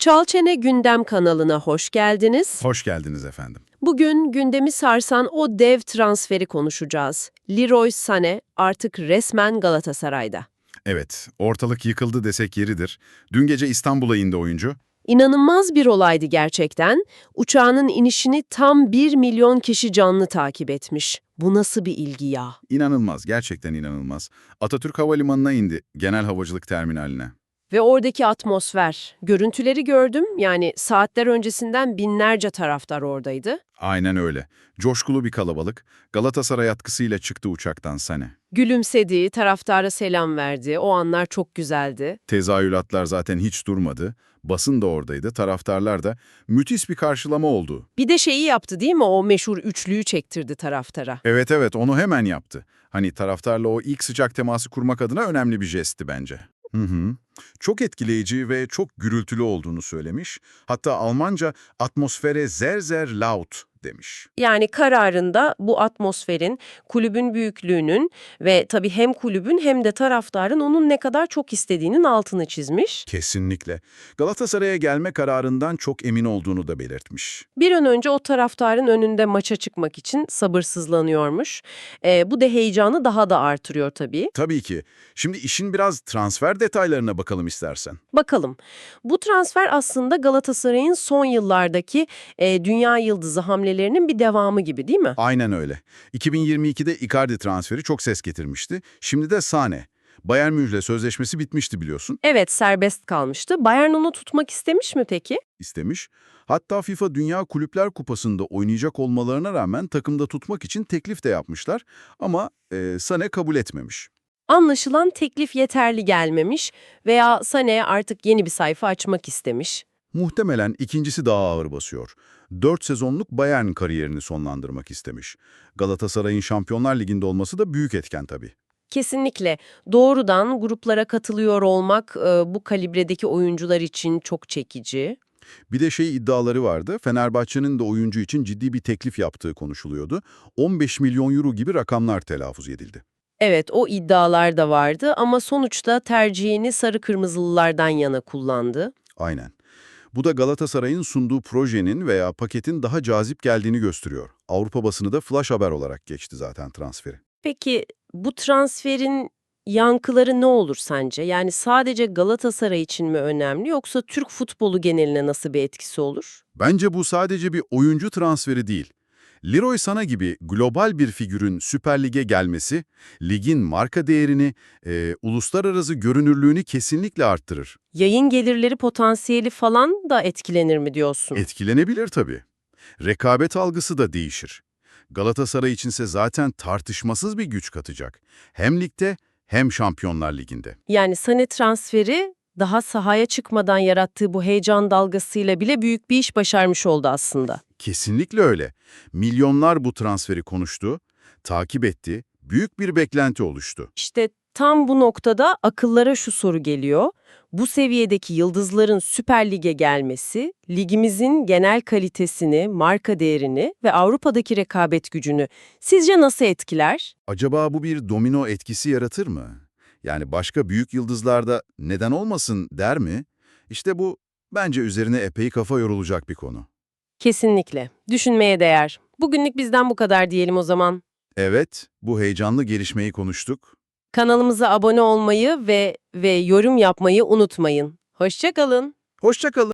Çalçene Gündem kanalına hoş geldiniz. Hoş geldiniz efendim. Bugün gündemi sarsan o dev transferi konuşacağız. Leroy Sané artık resmen Galatasaray'da. Evet, ortalık yıkıldı desek yeridir. Dün gece İstanbul'a indi oyuncu. İnanılmaz bir olaydı gerçekten. Uçağının inişini tam 1 milyon kişi canlı takip etmiş. Bu nasıl bir ilgi ya? İnanılmaz, gerçekten inanılmaz. Atatürk Havalimanı'na indi, genel havacılık terminaline. Ve oradaki atmosfer. Görüntüleri gördüm. Yani saatler öncesinden binlerce taraftar oradaydı. Aynen öyle. Coşkulu bir kalabalık. Galatasaray atkısıyla çıktı uçaktan Sane. Gülümsedi, taraftara selam verdi. O anlar çok güzeldi. Tezahüratlar zaten hiç durmadı. Basın da oradaydı, taraftarlar da. Müthiş bir karşılama oldu. Bir de şeyi yaptı değil mi? O meşhur üçlüyü çektirdi taraftara. Evet evet, onu hemen yaptı. Hani taraftarla o ilk sıcak teması kurmak adına önemli bir jestti bence. Hı hı. Çok etkileyici ve çok gürültülü olduğunu söylemiş. Hatta Almanca atmosfere sehr sehr laut demiş. Yani kararında bu atmosferin, kulübün büyüklüğünün ve tabii hem kulübün hem de taraftarın onun ne kadar çok istediğinin altını çizmiş. Kesinlikle. Galatasaray'a gelme kararından çok emin olduğunu da belirtmiş. Bir an önce o taraftarın önünde maça çıkmak için sabırsızlanıyormuş. Ee, bu da heyecanı daha da artırıyor tabii. Tabii ki. Şimdi işin biraz transfer detaylarına bakalım istersen. Bakalım. Bu transfer aslında Galatasaray'ın son yıllardaki e, dünya yıldızı hamlelerinin bir devamı gibi değil mi? Aynen öyle. 2022'de Icardi transferi çok ses getirmişti. Şimdi de Sane. Bayern Münih'le sözleşmesi bitmişti biliyorsun. Evet serbest kalmıştı. Bayern onu tutmak istemiş mi peki? istemiş. Hatta FIFA Dünya Kulüpler Kupası'nda oynayacak olmalarına rağmen takımda tutmak için teklif de yapmışlar. Ama e, Sane kabul etmemiş. Anlaşılan teklif yeterli gelmemiş veya Sané artık yeni bir sayfa açmak istemiş. Muhtemelen ikincisi daha ağır basıyor. 4 sezonluk Bayern kariyerini sonlandırmak istemiş. Galatasaray'ın Şampiyonlar Ligi'nde olması da büyük etken tabii. Kesinlikle doğrudan gruplara katılıyor olmak e, bu kalibredeki oyuncular için çok çekici. Bir de şey iddiaları vardı. Fenerbahçe'nin de oyuncu için ciddi bir teklif yaptığı konuşuluyordu. 15 milyon euro gibi rakamlar telaffuz edildi. Evet o iddialar da vardı ama sonuçta tercihini sarı kırmızılılardan yana kullandı. Aynen. Bu da Galatasaray'ın sunduğu projenin veya paketin daha cazip geldiğini gösteriyor. Avrupa basını da flash haber olarak geçti zaten transferi. Peki bu transferin yankıları ne olur sence? Yani sadece Galatasaray için mi önemli yoksa Türk futbolu geneline nasıl bir etkisi olur? Bence bu sadece bir oyuncu transferi değil. Leroy Sana gibi global bir figürün Süper Lig'e gelmesi, ligin marka değerini, e, uluslararası görünürlüğünü kesinlikle arttırır. Yayın gelirleri potansiyeli falan da etkilenir mi diyorsun? Etkilenebilir tabii. Rekabet algısı da değişir. Galatasaray içinse zaten tartışmasız bir güç katacak. Hem ligde hem Şampiyonlar Ligi'nde. Yani Sané transferi daha sahaya çıkmadan yarattığı bu heyecan dalgasıyla bile büyük bir iş başarmış oldu aslında. Kesinlikle öyle. Milyonlar bu transferi konuştu, takip etti, büyük bir beklenti oluştu. İşte tam bu noktada akıllara şu soru geliyor. Bu seviyedeki yıldızların Süper Lig'e gelmesi, ligimizin genel kalitesini, marka değerini ve Avrupa'daki rekabet gücünü sizce nasıl etkiler? Acaba bu bir domino etkisi yaratır mı? Yani başka büyük yıldızlarda neden olmasın der mi? İşte bu bence üzerine epey kafa yorulacak bir konu. Kesinlikle. Düşünmeye değer. Bugünlük bizden bu kadar diyelim o zaman. Evet, bu heyecanlı gelişmeyi konuştuk. Kanalımıza abone olmayı ve ve yorum yapmayı unutmayın. Hoşça kalın. Hoşça kalın.